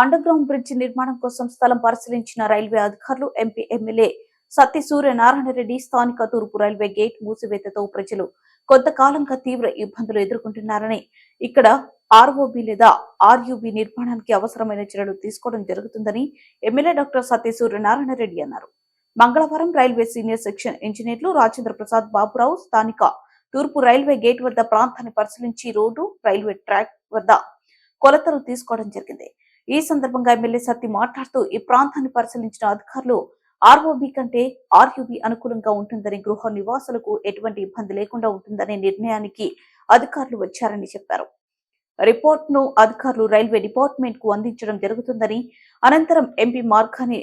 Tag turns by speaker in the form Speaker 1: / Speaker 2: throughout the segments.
Speaker 1: Under ground bridge నిర్మాణం కోసం స్థలం పరిశీలించిన రైల్వే అధికారులు ఎంపీ ఎమ్మెల్యే సత్య సూర్యనారాయణ రెడ్డి స్థానిక తూర్పు రైల్వే గేట్ మూసివేతతో ప్రజలు కొంతకాలంగా తీవ్ర ఇబ్బందులు ఎదుర్కొంటున్నారని ఇక్కడ ఆర్ఓబి లేదా ఆర్యుబి నిర్మాణానికి అవసరమైన చర్యలు తీసుకోవడం జరుగుతుందని ఎమ్మెల్యే డాక్టర్ సత్య సూర్యనారాయణ రెడ్డి అన్నారు. మంగళవారం రైల్వే సీనియర్ సెక్షన్ ఇంజనీర్లు రాజేంద్ర ప్రసాద్ బాబురావు స్థానిక తూర్పు రైల్వే గేట్ వద్ద ప్రాంతాన్ని పరిశీలించి రోడ్డు రైల్వే ట్రాక్ వద్ద కొలతలు తీసుకోవడం జరిగింది. ఈ సందర్భంగా ఎమ్మెల్యే సత్తి మాట్లాడుతూ ఈ ప్రాంతాన్ని పరిశీలించిన అధికారులు ఆర్ఓబి కంటే ఆర్యుబి అనుకూలంగా ఉంటుందని గృహ నివాసులకు ఎటువంటి ఇబ్బంది లేకుండా ఉంటుందనే నిర్ణయానికి అధికారులు వచ్చారని చెప్పారు. రిపోర్ట్ను అధికారులు రైల్వే డిపార్ట్మెంట్కు అందించడం జరుగుతుందని అనంతరం ఎంపీ మార్గాని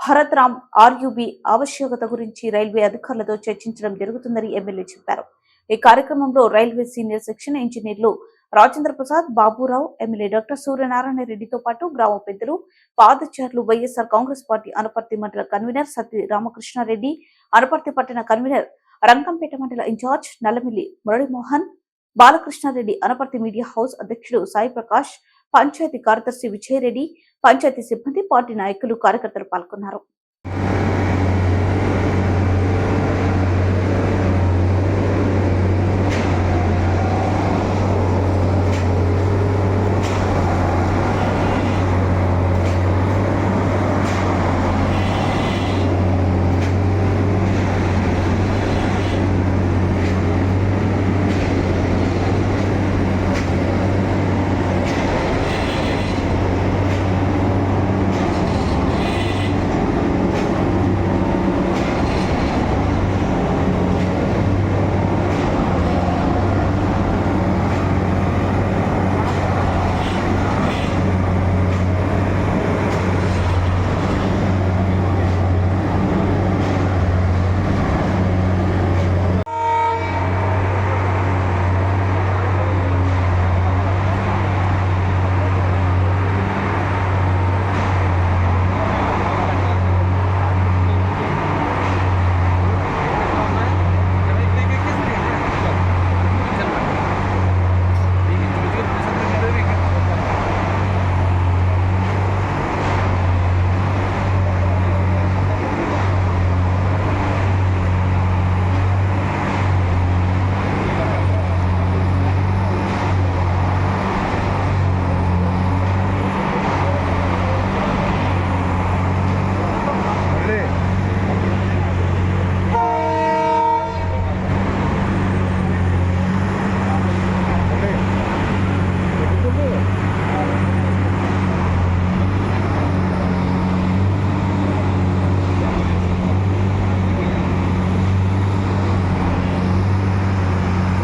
Speaker 1: భరత్రామ్ ఆర్యుబి ఆవశ్యకత గురించి రైల్వే అధికారులతో చర్చించడం జరుగుతుందని ఎమ్మెల్యే చెప్పారు. ఈ కార్యక్రమంలో రైల్వే సీనియర్ సెక్షన్ ఇంజనీర్లు రాజేంద్ర ప్రసాద్ బాబురావు ఎమ్మెల్యే డాక్టర్ సూర్యనారాయణ రెడ్డితో పాటు గ్రామ పెద్దలు పాదచారులు వైఎస్ఆర్ కాంగ్రెస్ పార్టీ అనపర్తి మండల కన్వీనర్ సత్య రామకృష్ణారెడ్డి అనపర్తి పట్టణ కన్వీనర్ రంగంపేట మండల incharge Nallamilli Muralimohan Balakrishna Reddy Anaparthi media house అధ్యక్షుడు సాయి ప్రకాష్ పంచాయతీ కార్యదర్శి విజయరెడ్డి పంచాయతీ సిబ్బంది పార్టీ నాయకులు కార్యకర్తలు పాల్గొన్నారు.